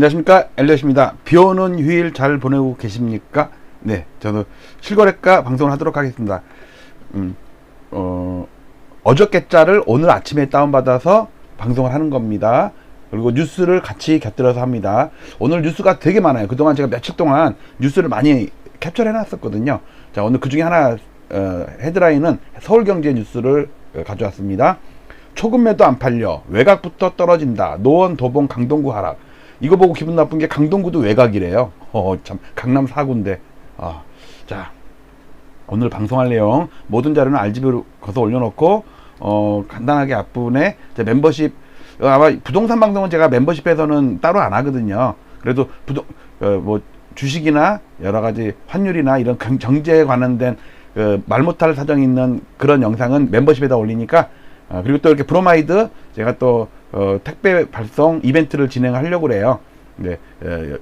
안녕하십니까 엘리엇입니다. 비오는 휴일 잘 보내고 계십니까? 네, 저는 실거래가 방송을 하도록 하겠습니다. 음, 어, 어저께 짤을 오늘 아침에 다운받아서 방송을 하는 겁니다. 그리고 뉴스를 같이 곁들여서 합니다. 오늘 뉴스가 되게 많아요. 그동안 제가 며칠 동안 뉴스를 많이 캡처해 놨었거든요. 자, 오늘 그 중에 하나, 어, 헤드라인은 서울경제 뉴스를 어, 가져왔습니다. 초급 매도 안 팔려 외곽부터 떨어진다. 노원 도봉 강동구 하락. 이거 보고 기분 나쁜 게 강동구도 외곽이래요. 어, 참 강남 4구인데. 아, 자 오늘 방송할 내용 모든 자료는 RGB로 거서 올려놓고 어, 간단하게 앞부분에 제 멤버십 어, 아마 부동산 방송은 제가 멤버십에서는 따로 안 하거든요. 그래도 부동 어, 뭐 주식이나 여러 가지 환율이나 이런 경- 경제에 관련된 그 말 못할 사정이 있는 그런 영상은 멤버십에다 올리니까 어, 그리고 또 이렇게 브로마이드 제가 또 어, 택배 발송 이벤트를 진행하려고 그래요. 네, 어,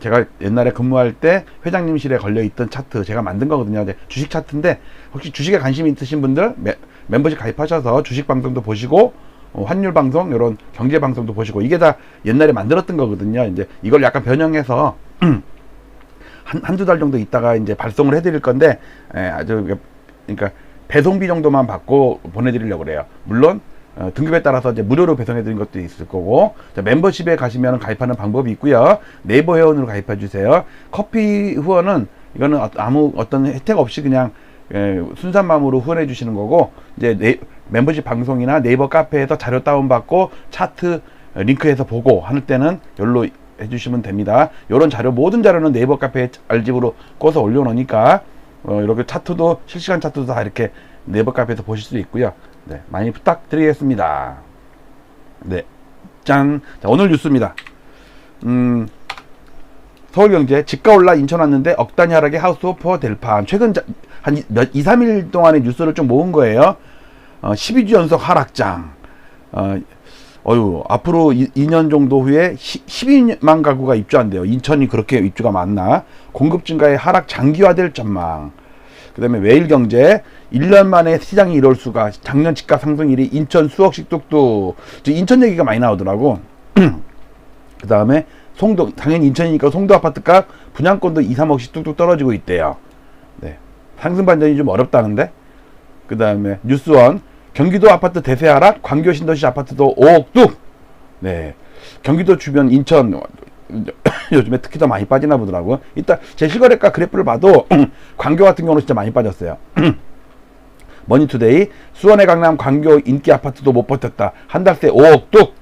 제가 옛날에 근무할 때 회장님실에 걸려 있던 차트 제가 만든 거거든요. 네, 주식 차트인데 혹시 주식에 관심 있으신 분들 매, 멤버십 가입하셔서 주식 방송도 보시고 어, 환율 방송 이런 경제 방송도 보시고 이게 다 옛날에 만들었던 거거든요. 이제 이걸 약간 변형해서 한, 한두 달 정도 있다가 이제 발송을 해드릴 건데, 에, 아주, 그러니까 배송비 정도만 받고 보내드리려고 그래요. 물론, 어, 등급에 따라서 이제 무료로 배송해드린 것도 있을 거고, 자, 멤버십에 가시면 가입하는 방법이 있고요. 네이버 회원으로 가입해 주세요. 커피 후원은, 이거는 어- 아무 어떤 혜택 없이 그냥, 에, 순수한 마음으로 후원해 주시는 거고, 이제 네, 멤버십 방송이나 네이버 카페에서 자료 다운받고, 차트 어, 링크해서 보고 하는 때는 열로 해주시면 됩니다. 이런 자료 모든 자료는 네이버 카페에 알집으로 꽂아서 올려놓으니까 어, 이렇게 차트도 실시간 차트도 다 이렇게 네이버 카페에서 보실 수 있고요. 네, 많이 부탁드리겠습니다. 네, 짠. 자, 오늘 뉴스입니다. 음, 서울경제 집가 올라 인천 왔는데 억 단위 하락의 하우스 오퍼 델판 최근 자, 한 2, 3일 동안의 뉴스를 좀 모은 거예요. 어, 12주 연속 하락장. 어, 어유 앞으로 2, 년 정도 후에 12만 가구가 입주한대요. 인천이 그렇게 입주가 많나? 공급 증가의 하락 장기화될 전망. 그 다음에 매일경제 1년 만에 시장이 이럴 수가 작년 집가 상승일이 인천 수억씩 뚝뚝. 저 인천 얘기가 많이 나오더라고. 그 다음에 송도 당연히 인천이니까 송도 아파트값 분양권도 2, 3억씩 뚝뚝 떨어지고 있대요. 네. 상승 반전이 좀 어렵다는데. 그 다음에 뉴스원 경기도 아파트 대세 하락, 광교 신도시 아파트도 5억 뚝. 네. 경기도 주변 인천 요즘에 특히 더 많이 빠지나 보더라고요. 이따 제 실거래가 그래프를 봐도 광교 같은 경우는 진짜 많이 빠졌어요. 머니투데이 수원의 강남 광교 인기 아파트도 못 버텼다. 한 달 새 5억 뚝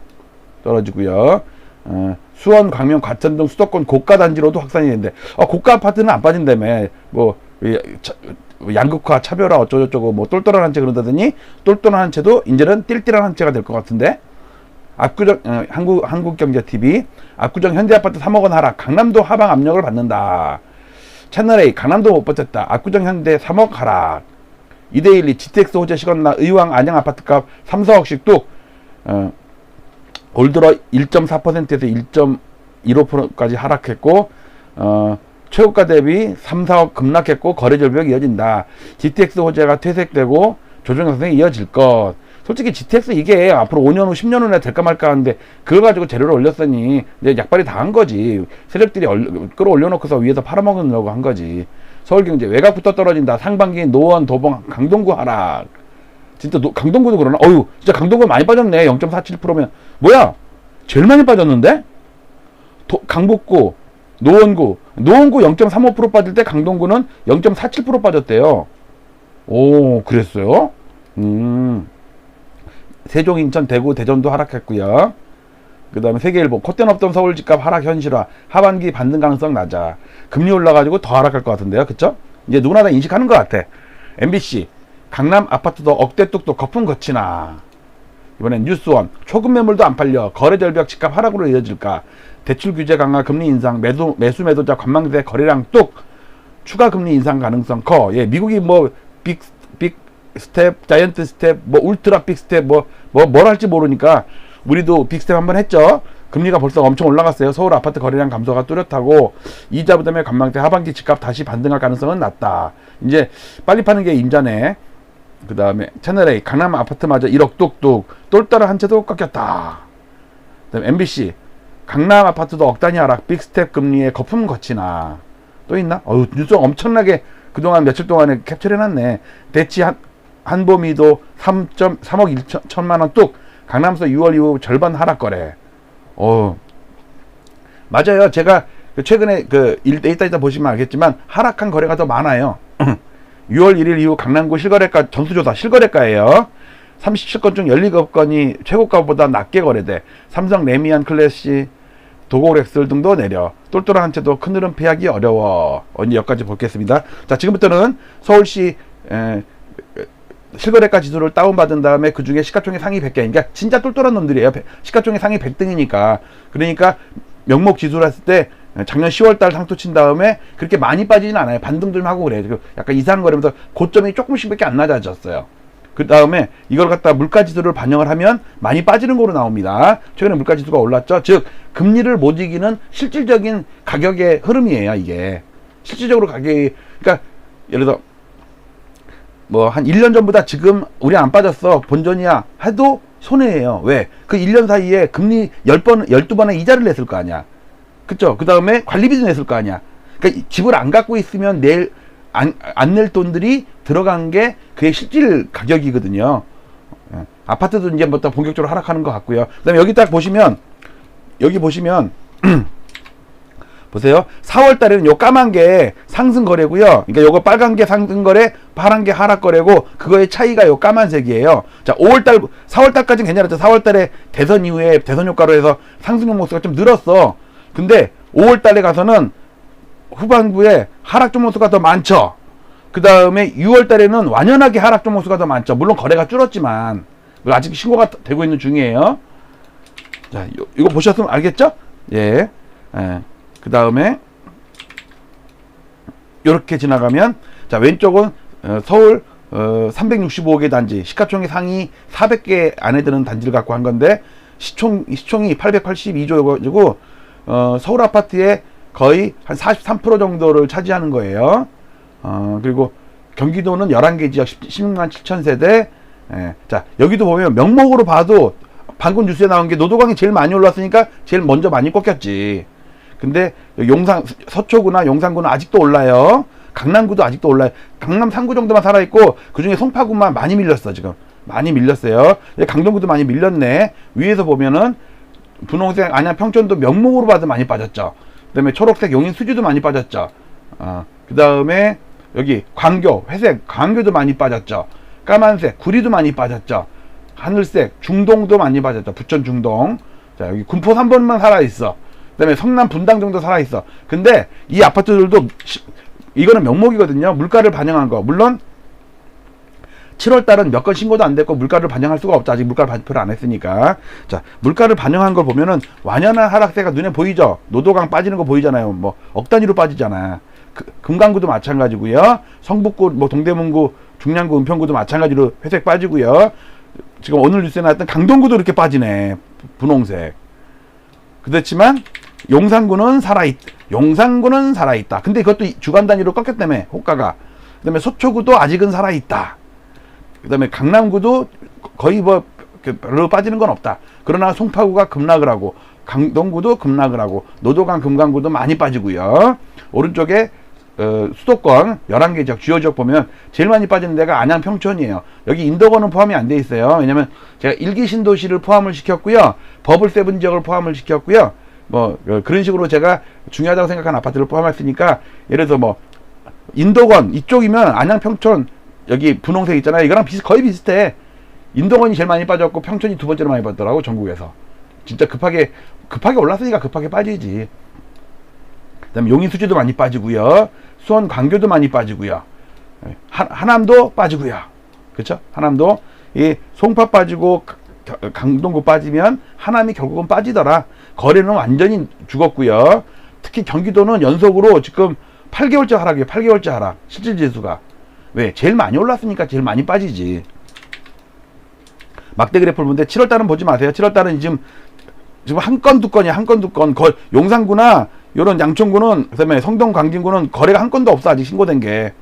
떨어지고요. 어, 수원, 광명, 과천 등 수도권 고가 단지로도 확산이 되는데 어, 고가 아파트는 안 빠진다며 뭐 양극화, 차별화 어쩌고저쩌고 뭐 똘똘한 한채 그런다더니 똘똘한 한 채도 이제는 띨띨한 한 채가 될 것 같은데 압구정 어, 한국 한국경제 TV 압구정 현대아파트 3억 원 하락 강남도 하방 압력을 받는다. 채널 A 강남도 못 버텼다. 압구정 현대 3억 하락. 이데일리 GTX 호재 시건나 의왕 안양 아파트값 3, 4억씩 뚝 어, 올 들어 1.4%에서 1.15%까지 하락했고 어, 최고가 대비 3, 4억 급락했고 거래 절벽이 이어진다. GTX 호재가 퇴색되고 조정 형성이 이어질 것. 솔직히 GTX 이게 앞으로 5년 후, 10년 후에 될까 말까 하는데 그걸 가지고 재료를 올렸으니 이제 약발이 다 한 거지. 세력들이 얼- 끌어올려놓고서 위에서 팔아먹으려고 한 거지. 서울경제 외곽부터 떨어진다. 상반기 노원, 도봉, 강동구 하락. 진짜 노- 강동구도 그러나? 어유 진짜 강동구 많이 빠졌네. 0.47%면 뭐야? 제일 많이 빠졌는데? 도- 강북구, 노원구, 노원구 0.35% 빠질 때 강동구는 0.47% 빠졌대요. 오, 그랬어요? 음. 세종, 인천, 대구, 대전도 하락했고요. 그 다음에 세계일보 콧대 없던 서울 집값 하락 현실화 하반기 반등 가능성 낮아. 금리 올라가지고 더 하락할 것 같은데요. 그쵸? 이제 누구나 다 인식하는 것 같아. MBC 강남 아파트도 억대 뚝뚝 거품 거치나. 이번엔 뉴스원 초급 매물도 안 팔려 거래 절벽 집값 하락으로 이어질까. 대출 규제 강화 금리 인상 매수 매수 매도자 관망세 거래량 뚝. 추가 금리 인상 가능성 커. 예, 미국이 뭐빅 빅 스텝, 자이언트 스텝, 뭐 울트라 빅 스텝 뭐뭐 뭘 할지 모르니까 우리도 빅 스텝 한번 했죠. 금리가 벌써 엄청 올라갔어요. 서울 아파트 거래량 감소가 뚜렷하고 이자 부담에 관망세 하반기 집값 다시 반등할 가능성은 낮다. 이제 빨리 파는 게 임자네. 그 다음에 채널 A 강남 아파트마저 1억 뚝뚝 똘똘한 한 채도 깎였다. 그다음에 MBC 강남 아파트도 억 단위 하락, 빅스텝 금리에 거품 거치나. 또 있나? 어우, 뉴스 엄청나게 그동안 며칠 동안에 캡처를 해놨네. 대치 한, 한보미도 3.3억 1천, 천만 원 뚝. 강남서 6월 이후 절반 하락 거래. 어 맞아요. 제가 그 최근에 그 일- 이따 이따 보시면 알겠지만 하락한 거래가 더 많아요. 6월 1일 이후 강남구 실거래가 전수조사 실거래가예요. 37건 중 17건이 최고가보다 낮게 거래돼. 삼성 레미안 클래시 도고렉슬 등도 내려 똘똘한 한 채도 큰 흐름 피하기 어려워. 언니 여기까지 보겠습니다. 자 지금부터는 서울시 에, 실거래가 지수를 다운받은 다음에 그 중에 시가총액 상위 100개. 그러니까 진짜 똘똘한 놈들이에요. 백- 시가총액 상위 100등이니까. 그러니까 명목 지수를 했을 때 작년 10월 달 상투 친 다음에 그렇게 많이 빠지진 않아요. 반등 좀 하고 그래요. 그 약간 이상한 거라면서 고점이 조금씩밖에 안 낮아졌어요. 그 다음에 이걸 갖다 물가 지수를 반영을 하면 많이 빠지는 거로 나옵니다. 최근에 물가 지수가 올랐죠. 즉 금리를 못 이기는 실질적인 가격의 흐름이에요. 이게 실질적으로 가격이 그러니까 예를 들어 뭐 한 1년 전보다 지금 우리 안 빠졌어 본전이야 해도 손해예요. 왜? 그 1년 사이에 금리 10번, 12번의 이자를 냈을 거 아니야. 그쵸? 그 다음에 관리비도 냈을 거 아니야. 그러니까 이 집을 안 갖고 있으면 낼, 안, 안낼 돈들이 들어간 게 그의 실질 가격이거든요. 예. 아파트도 이제부터 본격적으로 하락하는 것 같고요. 그 다음에 여기 딱 보시면, 여기 보시면, 보세요. 4월 달에는 요 까만 게 상승 거래고요. 그러니까 요거 빨간 게 상승 거래, 파란 게 하락 거래고 그거의 차이가 요 까만색이에요. 자, 5월 달 4월 달까지는 괜찮았죠. 4월 달에 대선 이후에 대선 효과로 해서 상승 종목수가 좀 늘었어. 근데 5월 달에 가서는 후반부에 하락 종목수가 더 많죠. 그 다음에 6월 달에는 완연하게 하락 종목수가 더 많죠. 물론 거래가 줄었지만 아직 신고가 되고 있는 중이에요. 자, 요- 이거 보셨으면 알겠죠? 예. 예. 그 다음에 이렇게 지나가면 자 왼쪽은 어, 서울 어, 365개 단지 시가총액 상위 400개 안에 드는 단지를 갖고 한 건데 시총 시총이 882조여가지고 어, 서울 아파트의 거의 한 43% 정도를 차지하는 거예요. 어, 그리고 경기도는 11개 지역 10, 16만 7천 세대. 예. 자 여기도 보면 명목으로 봐도 방금 뉴스에 나온 게 노도강이 제일 많이 올랐으니까 제일 먼저 많이 꺾였지. 근데 용산 서초구나 용산구는 아직도 올라요. 강남구도 아직도 올라요. 강남 3구 정도만 살아 있고 그중에 송파구만 많이 밀렸어 지금. 많이 밀렸어요. 예, 강동구도 많이 밀렸네. 위에서 보면은 분홍색 안양 평촌도 명목으로 봐도 많이 빠졌죠. 그다음에 초록색 용인 수지도 많이 빠졌죠. 어, 그다음에 여기 광교 회색 광교도 많이 빠졌죠. 까만색 구리도 많이 빠졌죠. 하늘색 중동도 많이 빠졌죠. 부천 중동. 자 여기 군포 3번만 살아 있어. 그다음에 성남 분당 정도 살아 있어. 근데 이 아파트들도 시- 이거는 명목이거든요. 물가를 반영한 거. 물론 7월 달은 몇 건 신고도 안 됐고 물가를 반영할 수가 없죠. 아직 물가 발표를 안 했으니까. 자, 물가를 반영한 걸 보면은 완연한 하락세가 눈에 보이죠. 노도강 빠지는 거 보이잖아요. 뭐 억 단위로 빠지잖아. 그, 금강구도 마찬가지고요. 성북구, 뭐 동대문구, 중량구, 은평구도 마찬가지로 회색 빠지고요. 지금 오늘 뉴스에 나왔던 강동구도 이렇게 빠지네. 분홍색. 그렇지만 용산구는 살아있, 용산구는 살아있다. 근데 그것도 이- 주간 단위로 꺾였다며, 호가가. 그 다음에 서초구도 아직은 살아있다. 그 다음에 강남구도 거의 뭐그 별로 빠지는 건 없다. 그러나 송파구가 급락을 하고 강동구도 급락을 하고 노도강 금강구도 많이 빠지고요. 오른쪽에 어, 수도권 11개 지역 주요 지역 보면 제일 많이 빠지는 데가 안양 평촌이에요. 여기 인도권은 포함이 안 돼 있어요. 왜냐면 제가 일기 신도시를 포함을 시켰고요. 버블 세븐 지역을 포함을 시켰고요. 뭐 어, 그런 식으로 제가 중요하다고 생각하는 아파트를 포함했으니까 예를 들어서 뭐 인도권 이쪽이면 안양 평촌 여기 분홍색 있잖아요. 이거랑 비슷 거의 비슷해. 인도권이 제일 많이 빠졌고 평촌이 두 번째로 많이 빠졌더라고 전국에서. 진짜 급하게 급하게 올랐으니까 급하게 빠지지. 그다음에 용인 수지도 많이 빠지고요. 수원 광교도 많이 빠지고요. 예, 하, 하남도 빠지고요. 그렇죠? 하남도 이 송파 빠지고 강동구 빠지면 하남이 결국은 빠지더라. 거래는 완전히 죽었고요. 특히 경기도는 연속으로 지금 8개월째 하락이에요. 8개월째 하락. 실질 지수가. 왜? 제일 많이 올랐으니까 제일 많이 빠지지. 막대 그래프를 보는데 7월 달은 보지 마세요. 7월 달은 지금 지금 한 건 두 건이야. 한 건 두 건. 거, 용산구나 요런 양천구는 그다음에 성동 광진구는 거래가 한 건도 없어. 아직 신고된 게.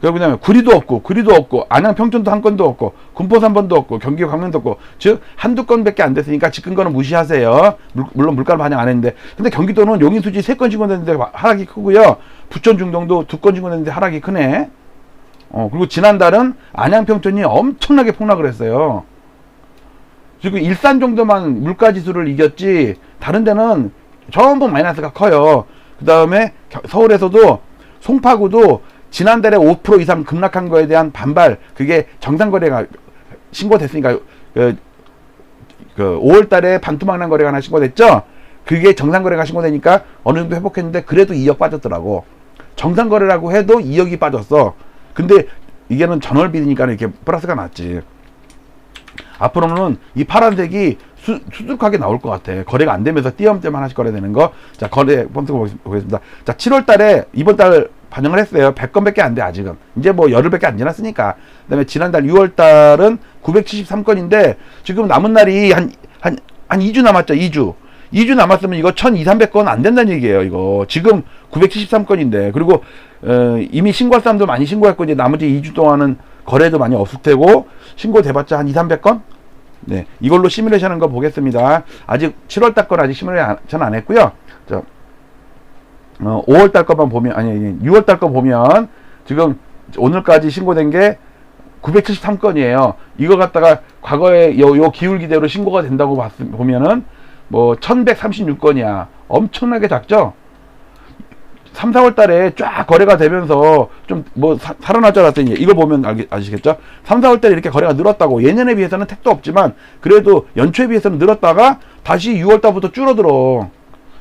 그리고 그다음에 구리도 없고 구리도 없고 안양 평촌도 한 건도 없고 군포 3번도 없고 경기 광명도 없고 즉 한두 건밖에 안 됐으니까 지금 거는 무시하세요. 물, 물론 물가를 반영 안 했는데 근데 경기도는 용인 수지 세 건 신고됐는데 하락이 크고요. 부천 중동도 두 건 신고됐는데 하락이 크네. 어 그리고 지난달은 안양 평촌이 엄청나게 폭락을 했어요. 지금 일산 정도만 물가 지수를 이겼지 다른 데는 전부 마이너스가 커요. 그 다음에 서울에서도 송파구도 지난달에 5% 이상 급락한 거에 대한 반발 그게 정상 거래가 신고됐으니까 그, 그 5월 달에 반토막난 거래가 하나 신고됐죠. 그게 정상 거래가 신고되니까 어느 정도 회복했는데 그래도 2억 빠졌더라고. 정상 거래라고 해도 2억이 빠졌어. 근데 이게는 전월비니까 이렇게 플러스가 났지. 앞으로는 이 파란색이 수, 수두룩하게 나올 것 같아. 거래가 안 되면서 띄엄띄엄 하나씩 거래되는 거. 자, 거래 펌프 보겠습니다. 자, 7월 달에 이번 달 반영을 했어요. 100건밖에 안 돼, 아직은. 이제 뭐 열흘밖에 안 지났으니까. 그 다음에 지난달 6월 달은 973건인데 지금 남은 날이 한, 한, 한 2주 남았죠, 2주. 2주 남았으면 이거 1200건 안 된다는 얘기예요, 이거. 지금 973건인데. 그리고, 어, 이미 신고할 사람도 많이 신고했고, 이제 나머지 2주 동안은 거래도 많이 없을 테고, 신고돼봤자 한 2, 300건? 네. 이걸로 시뮬레이션 하는 거 보겠습니다. 아직 7월 달 건 아직 시뮬레이션 안 했고요. 저, 어, 5월 달 것만 보면, 아니 6월 달 거 보면, 지금 오늘까지 신고된 게 973건이에요. 이거 갖다가 과거에 요, 요 기울기대로 신고가 된다고 봤, 보면은, 뭐, 1136건이야. 엄청나게 작죠? 3, 4월 달에 쫙 거래가 되면서 좀 뭐 살아날 줄 알았더니 이걸 보면 알, 아시겠죠? 3, 4월 달에 이렇게 거래가 늘었다고 예년에 비해서는 택도 없지만 그래도 연초에 비해서는 늘었다가 다시 6월 달부터 줄어들어.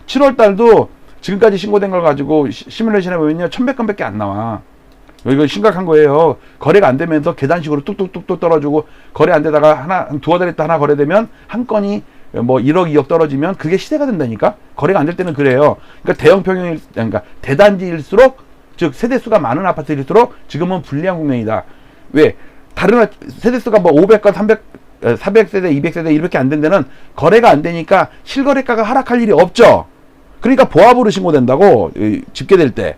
7월 달도 지금까지 신고된 걸 가지고 시, 시뮬레이션 해 보면요. 1100건밖에 안 나와. 이거 심각한 거예요. 거래가 안 되면서 계단식으로 뚝뚝뚝뚝 떨어지고 거래 안 되다가 하나 두어 달 있다 하나 거래되면 한 건이 뭐 1억 2억 떨어지면 그게 시대가 된다니까? 거래가 안 될 때는 그래요. 그러니까 대형 평형 그러니까 대단지일수록 즉 세대수가 많은 아파트일수록 지금은 불리한 국면이다. 왜? 다른 세대수가 뭐 500건 300 400세대 200세대 이렇게 안 된 데는 거래가 안 되니까 실거래가가 하락할 일이 없죠. 그러니까 보합으로 신고된다고 집계될 때.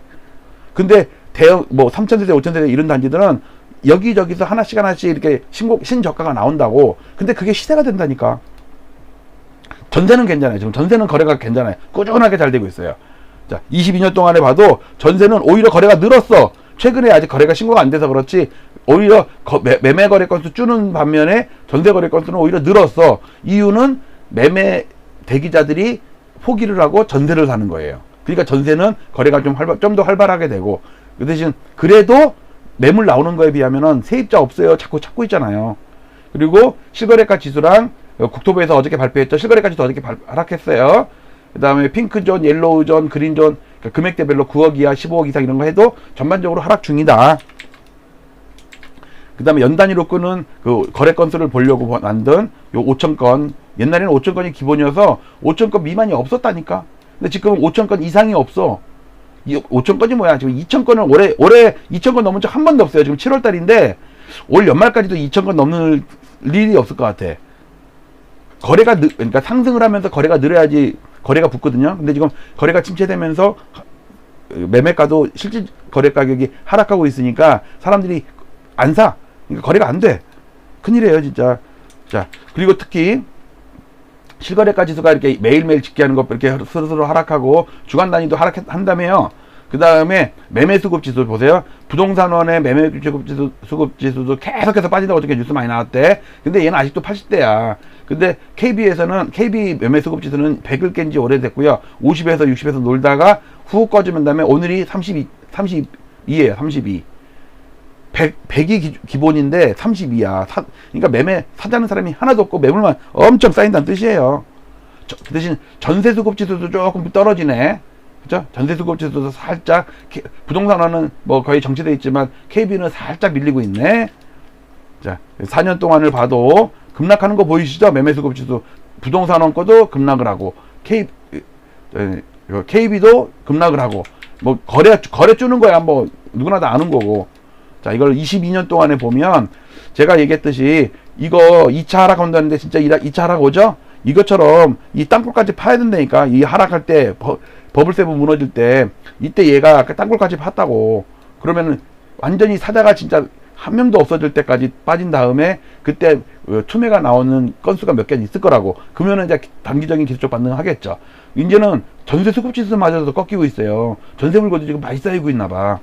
근데 대형 뭐 3000세대 5000세대 이런 단지들은 여기저기서 하나씩 하나씩 이렇게 신고 신저가가 나온다고. 근데 그게 시대가 된다니까 전세는 괜찮아요. 지금 전세는 거래가 괜찮아요. 꾸준하게 잘 되고 있어요. 자, 22년 동안에 봐도 전세는 오히려 거래가 늘었어. 최근에 아직 거래가 신고가 안 돼서 그렇지 오히려 거, 매, 매매 거래 건수 줄는 반면에 전세 거래 건수는 오히려 늘었어. 이유는 매매 대기자들이 포기를 하고 전세를 사는 거예요. 그러니까 전세는 거래가 좀 활발, 좀 더 활발하게 되고 그 대신 그래도 매물 나오는 거에 비하면은 세입자 없어요. 자꾸 찾고 있잖아요. 그리고 실거래가 지수랑 국토부에서 어저께 발표했죠. 실거래까지도 어저께 발, 하락했어요. 그 다음에 핑크존, 옐로우존, 그린존 그러니까 금액대별로 9억 이하, 15억 이상 이런 거 해도 전반적으로 하락 중이다. 그 다음에 연 단위로 끄는 그 거래 건수를 보려고 만든 요 5천 건 옛날에는 5천 건이 기본이어서 5천 건 미만이 없었다니까. 근데 지금 5천 건 이상이 없어. 5천 건이 뭐야? 지금 2천 건은 올해 올해 2천 건 넘은 적 한 번도 없어요. 지금 7월 달인데 올 연말까지도 2천 건 넘는 일이 없을 것 같아. 거래가 느, 그러니까 상승을 하면서 거래가 늘어야지 거래가 붙거든요. 근데 지금 거래가 침체되면서 매매가도 실질 거래 가격이 하락하고 있으니까 사람들이 안 사. 그러니까 거래가 안 돼. 큰일이에요, 진짜. 자, 그리고 특히 실거래가 지수가 이렇게 매일매일 집계하는 것 이렇게 스르스르 하락하고 주간 단위도 하락한다며요. 그 다음에 매매 수급 지수 보세요. 부동산원의 매매 수급 지수, 수급 지수도 계속해서 빠진다고 어저께 뉴스 많이 나왔대. 근데 얘는 아직도 80대야. 근데 KB에서는 KB 매매 수급 지수는 100을 깬 지 오래됐고요. 50에서 60에서 놀다가 후 꺼지면 다음에 오늘이 32, 32예요. 32. 100, 100이 기, 본인데 32야. 사, 그러니까 매매 사자는 사람이 하나도 없고 매물만 엄청 쌓인다는 뜻이에요. 저, 그 대신 전세 수급 지수도 조금 떨어지네. 그죠? 전세 수급 지수도 살짝 부동산화는 뭐 거의 정체돼 있지만 KB는 살짝 밀리고 있네. 자, 4년 동안을 봐도 급락하는 거 보이시죠? 매매 수급 지수 부동산원 거도 급락을 하고 K KB도 급락을 하고 뭐 거래 거래 주는 거야 뭐 누구나 다 아는 거고 자 이걸 22년 동안에 보면 제가 얘기했듯이 이거 2차 하락 온다는데 진짜 2차 하락 오죠? 이것처럼 이 땅굴까지 파야 된다니까 이 하락할 때 버, 버블세브 무너질 때 이때 얘가 땅굴까지 팠다고 그러면은 완전히 사다가 진짜 한 명도 없어질 때까지 빠진 다음에 그때 어, 투매가 나오는 건수가 몇 개 있을 거라고 그러면은 이제 단기적인 기술적 반응을 하겠죠. 이제는 전세 수급 지수마저도 꺾이고 있어요. 전세 물건도 지금 많이 쌓이고 있나 봐.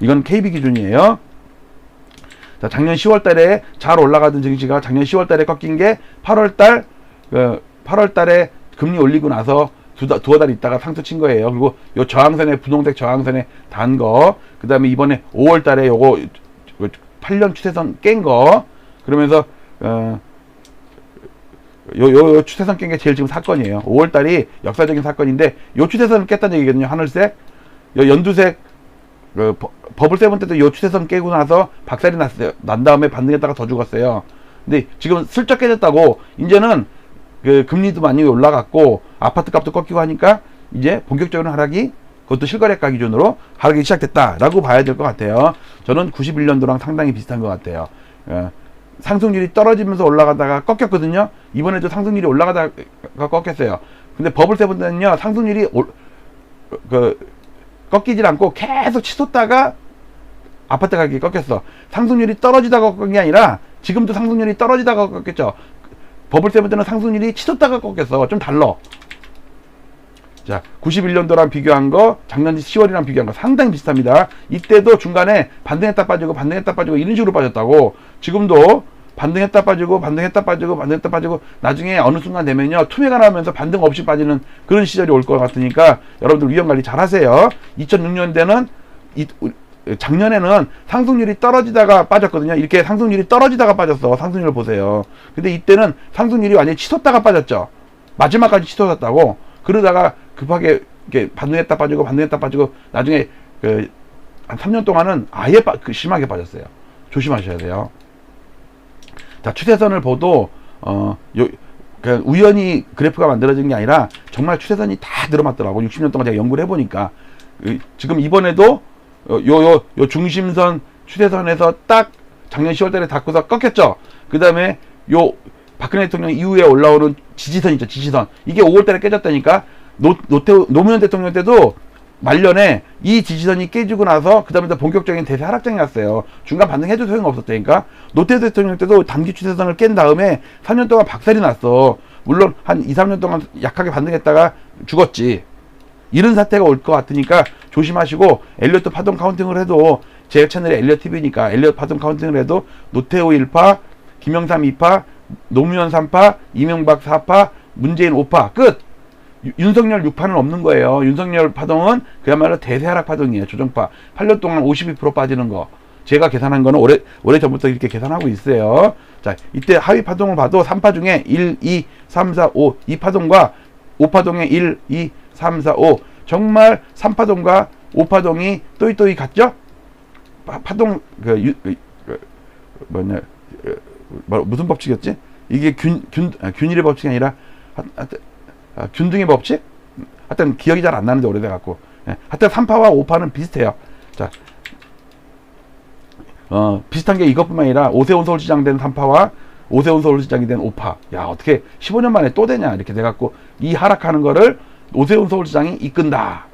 이건 KB 기준이에요. 자, 작년 10월 달에 잘 올라가던 증시가 작년 10월 달에 꺾인 게 8월 달, 어, 8월 달에 금리 올리고 나서 두어 달 있다가 상투 친 거예요. 그리고 요 저항선에, 분홍색 저항선에 단 거, 그 다음에 이번에 5월 달에 요거 8년 추세선 깬 거, 그러면서, 어, 요, 요, 요 추세선 깬 게 제일 지금 사건이에요. 5월 달이 역사적인 사건인데, 요 추세선을 깼다는 얘기거든요. 하늘색. 요 연두색, 그 버- 버블 세븐 때도 요 추세선 깨고 나서 박살이 났어요. 난 다음에 반등했다가 더 죽었어요. 근데 지금 슬쩍 깨졌다고 이제는 그 금리도 많이 올라갔고 아파트 값도 꺾이고 하니까 이제 본격적인 하락이 그것도 실거래가 기준으로 하락이 시작됐다라고 봐야 될 것 같아요. 저는 91년도랑 상당히 비슷한 것 같아요. 어, 상승률이 떨어지면서 올라가다가 꺾였거든요. 이번에도 상승률이 올라가다가 꺾였어요. 근데 버블 세븐 때는요 상승률이 올, 그 꺾이질 않고 계속 치솟다가 아파트 가격이 꺾였어. 상승률이 떨어지다가 꺾은 게 아니라 지금도 상승률이 떨어지다가 꺾였죠. 버블 세븐 때는 상승률이 치솟다가 꺾였어. 좀 달러. 자, 91년도랑 비교한 거, 작년 10월이랑 비교한 거 상당히 비슷합니다. 이때도 중간에 반등했다 빠지고, 반등했다 빠지고, 이런 식으로 빠졌다고. 지금도 반등했다 빠지고, 반등했다 빠지고, 반등했다 빠지고, 나중에 어느 순간 되면요, 투매가 나면서 반등 없이 빠지는 그런 시절이 올 것 같으니까, 여러분들 위험 관리 잘 하세요. 2006년대는, 이, 작년에는 상승률이 떨어지다가 빠졌거든요. 이렇게 상승률이 떨어지다가 빠졌어. 상승률 보세요. 근데 이때는 상승률이 완전히 치솟다가 빠졌죠. 마지막까지 치솟았다고. 그러다가 급하게 이렇게 반등했다 빠지고 반등했다 빠지고 나중에 그 한 3년 동안은 아예 빠, 그 심하게 빠졌어요. 조심하셔야 돼요. 자, 추세선을 보도 어, 요, 그 우연히 그래프가 만들어진 게 아니라 정말 추세선이 다 들어맞더라고. 60년 동안 제가 연구를 해보니까 이- 지금 이번에도 어, 요, 요, 요 중심선 추세선에서 딱 작년 10월 달에 닿고서 꺾였죠. 그 다음에 요 박근혜 대통령 이후에 올라오는 지지선 있죠. 지지선. 이게 5월 달에 깨졌다니까. 노, 노태우, 노무현 대통령 때도 말년에 이 지지선이 깨지고 나서 그 다음에 본격적인 대세 하락장이 왔어요. 중간 반등해도 소용없었다니까. 노태우 대통령 때도 단기 추세선을 깬 다음에 3년 동안 박살이 났어. 물론 한 2, 3년 동안 약하게 반등했다가 죽었지. 이런 사태가 올 것 같으니까 조심하시고 엘리어트 파동 카운팅을 해도 제 채널에 엘리어 TV니까 엘리어 파동 카운팅을 해도 노태우 1파, 김영삼 2파, 노무현 3파, 이명박 4파, 문재인 5파 끝. 유- 윤석열 6파는 없는 거예요. 윤석열 파동은 그야말로 대세 하락 파동이에요. 조정파. 8년 동안 52% 빠지는 거. 제가 계산한 거는 오래, 오래 전부터 이렇게 계산하고 있어요. 자, 이때 하위 파동을 봐도 3파 중에 1, 2, 3, 4, 5. 이 파동과 5파동의 1, 2, 3, 4, 5. 정말 3파동과 5파동이 또이또이 같죠? 파, 파동, 그, 유, 그, 그, 뭐냐, 그, 뭐, 무슨 법칙이었지? 이게 균, 균, 아, 균일의 법칙이 아니라, 하, 하 아, 균등의 법칙? 하여튼 기억이 잘 안 나는데 오래돼갖고. 예, 하여튼 3파와 5파는 비슷해요. 자, 어, 비슷한 게 이것뿐만 아니라 오세훈 서울시장 된 3파와 오세훈 서울시장이 된 5파. 야, 어떻게 15년 만에 또 되냐. 이렇게 돼갖고 이 하락하는 거를 오세훈 서울시장이 이끈다.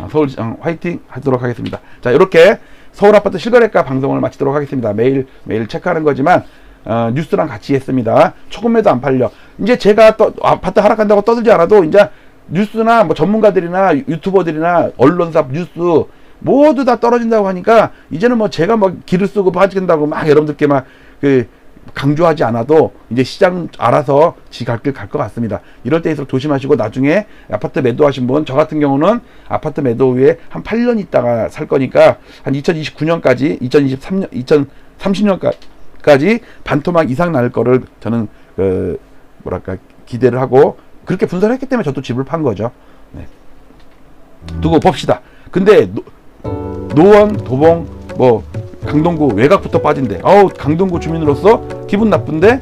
아, 서울시장 화이팅 하도록 하겠습니다. 자, 이렇게 서울 아파트 실거래가 방송을 마치도록 하겠습니다. 매일, 매일 체크하는 거지만, 어, 뉴스랑 같이 했습니다. 초금매도 안 팔려. 이제 제가 또 아파트 하락한다고 떠들지 않아도 이제 뉴스나 뭐 전문가들이나 유튜버들이나 언론사 뉴스 모두 다 떨어진다고 하니까 이제는 뭐 제가 뭐 기를 쓰고 빠진다고 막 여러분들께 막 그 강조하지 않아도 이제 시장 알아서 지 갈 길 갈 것 같습니다. 이럴 때일수록 조심하시고 나중에 아파트 매도하신 분, 저 같은 경우는 아파트 매도 후에 한 8년 있다가 살 거니까 한 2029년까지, 2023년, 2030년까지 반토막 이상 날 거를 저는 그 뭐랄까 기대를 하고 그렇게 분석을 했기 때문에 저도 집을 판 거죠. 네. 두고 봅시다. 근데 노, 노원, 도봉, 뭐 강동구 외곽부터 빠진대. 어우 강동구 주민으로서 기분 나쁜데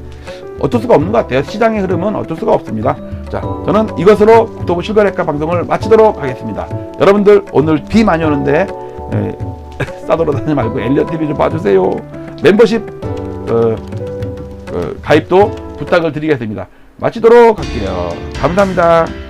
어쩔 수가 없는 것 같아요. 시장의 흐름은 어쩔 수가 없습니다. 자, 저는 이것으로 구도부 실거래가 방송을 마치도록 하겠습니다. 여러분들 오늘 비 많이 오는데 에, 싸돌아다니지 말고 엘리어 TV 좀 봐주세요. 멤버십 어, 어, 가입도 부탁을 드리겠습니다. 마치도록 할게요. 감사합니다.